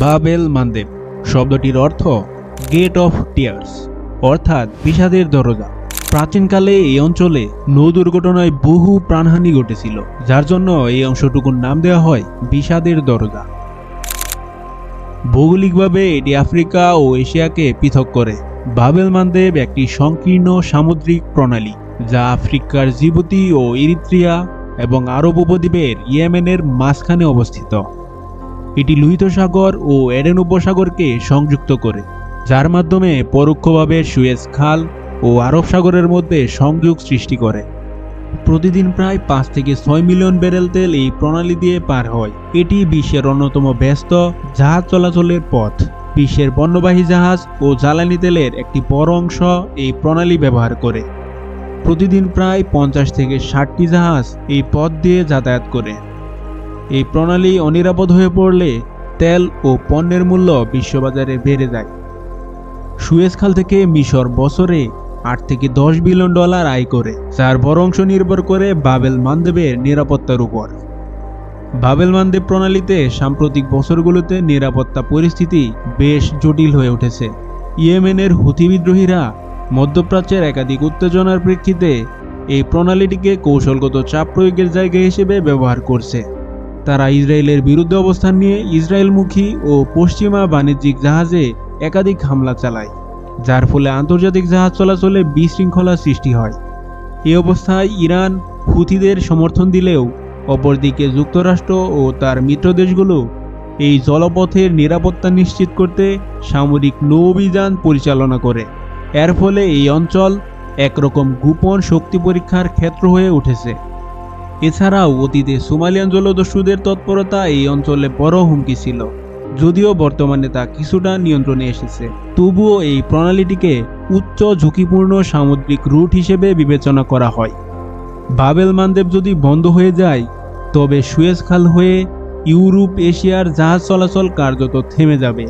Bubble মান্দেব। শব্দটির অর্থ gate of tears অর্থাৎ বিষাদের দরজা। প্রাচীনকালে এই অঞ্চলে নৌ দুর্ঘটনায় বহু প্রাণহানি ঘটেছিল, যার জন্য এই অংশটুকুর নাম দেওয়া হয় বিষাদের দরজা। ভৌগোলিকভাবে এটি আফ্রিকা ও এশিয়াকে পৃথক করে। বাবেল মান্দেব একটি সংকীর্ণ সামুদ্রিক প্রণালী, যা আফ্রিকার জিবুতি ও ইরিত্রিয়া এবং আরব উপদ্বীপের ইয়েমেনের মাঝখানে অবস্থিত। এটি লোহিত সাগর ও এডেন উপসাগরকে সংযুক্ত করে, যার মাধ্যমে পরোক্ষভাবে সুয়েজ খাল ও আরব সাগরের মধ্যে সংযোগ সৃষ্টি করে। প্রতিদিন প্রায় পাঁচ থেকে ছয় মিলিয়ন ব্যারেল তেল এই প্রণালী দিয়ে পার হয়। এটি বিশ্বের অন্যতম ব্যস্ত জাহাজ চলাচলের পথ। বিশ্বের পণ্যবাহী জাহাজ ও জ্বালানি তেলের একটি বড় অংশ এই প্রণালী ব্যবহার করে। প্রতিদিন প্রায় পঞ্চাশ থেকে ষাটটি জাহাজ এই পথ দিয়ে যাতায়াত করে। এই প্রণালী অনিরাপদ হয়ে পড়লে তেল ও পণ্যের মূল্য বিশ্ববাজারে বেড়ে যায়। সুয়েজ খাল থেকে মিশর বছরে আট থেকে দশ বিলিয়ন ডলার আয় করে, যার বড় অংশ নির্ভর করে বাবেল মানদেবের নিরাপত্তার উপর। বাবেল মানদেব প্রণালীতে সাম্প্রতিক বছরগুলোতে নিরাপত্তা পরিস্থিতি বেশ জটিল হয়ে উঠেছে। ইয়েমেনের হুথি বিদ্রোহীরা মধ্যপ্রাচ্যের একাধিক উত্তেজনার প্রেক্ষিতে এই প্রণালীটিকে কৌশলগত চাপ প্রয়োগের জায়গা হিসেবে ব্যবহার করছে। তারা ইসরায়েলের বিরুদ্ধে অবস্থান নিয়ে ইসরায়েলমুখী ও পশ্চিমা বাণিজ্যিক জাহাজে একাধিক হামলা চালায়, যার ফলে আন্তর্জাতিক জাহাজ চলাচলে বিশৃঙ্খলা সৃষ্টি হয়। এ অবস্থায় ইরান হুথিদের সমর্থন দিলেও অপরদিকে যুক্তরাষ্ট্র ও তার মিত্র দেশগুলো এই জলপথের নিরাপত্তা নিশ্চিত করতে সামরিক নৌ অভিযান পরিচালনা করে। এর ফলে এই অঞ্চল একরকম গোপন শক্তি পরীক্ষার ক্ষেত্র হয়ে উঠেছে। এছাড়াও অতীতে সোমালিয়ান জলদস্যুদের তৎপরতা এই অঞ্চলে বড় হুমকি ছিল, যদিও বর্তমানে তা কিছুটা নিয়ন্ত্রণে এসেছে। তবুও এই প্রণালীটিকে উচ্চ ঝুঁকিপূর্ণ সামুদ্রিক রুট হিসেবে বিবেচনা করা হয়। বাবেল মানদেব যদি বন্ধ হয়ে যায়, তবে সুয়েজ খাল হয়ে ইউরোপ এশিয়ার জাহাজ চলাচল কার্যত থেমে যাবে।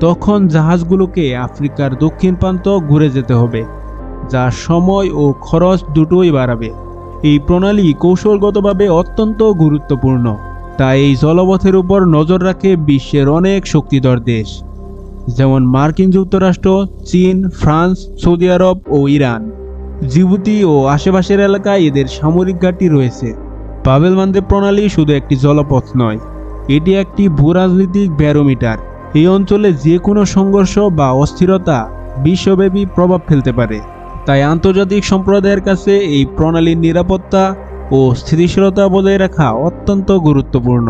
তখন জাহাজগুলোকে আফ্রিকার দক্ষিণ প্রান্ত ঘুরে যেতে হবে, যা সময় ও খরচ দুটোই বাড়াবে। এই প্রণালী কৌশলগতভাবে অত্যন্ত গুরুত্বপূর্ণ। তাই এই জলপথের উপর নজর রাখে বিশ্বের অনেক শক্তিধর দেশ, যেমন মার্কিন যুক্তরাষ্ট্র, চীন, ফ্রান্স, সৌদি আরব ও ইরান। জিবুতি ও আশেপাশের এলাকায় এদের সামরিক ঘাঁটি রয়েছে। পাবেল মান্দেব প্রণালী শুধু একটি জলপথ নয়, এটি একটি ভূরাজনৈতিক ব্যারোমিটার। এই অঞ্চলে যে কোনো সংঘর্ষ বা অস্থিরতা বিশ্বব্যাপী প্রভাব ফেলতে পারে। তাই আন্তর্জাতিক সম্প্রদায়ের কাছে এই প্রণালীর নিরাপত্তা ও স্থিতিশীলতা বজায় রাখা অত্যন্ত গুরুত্বপূর্ণ।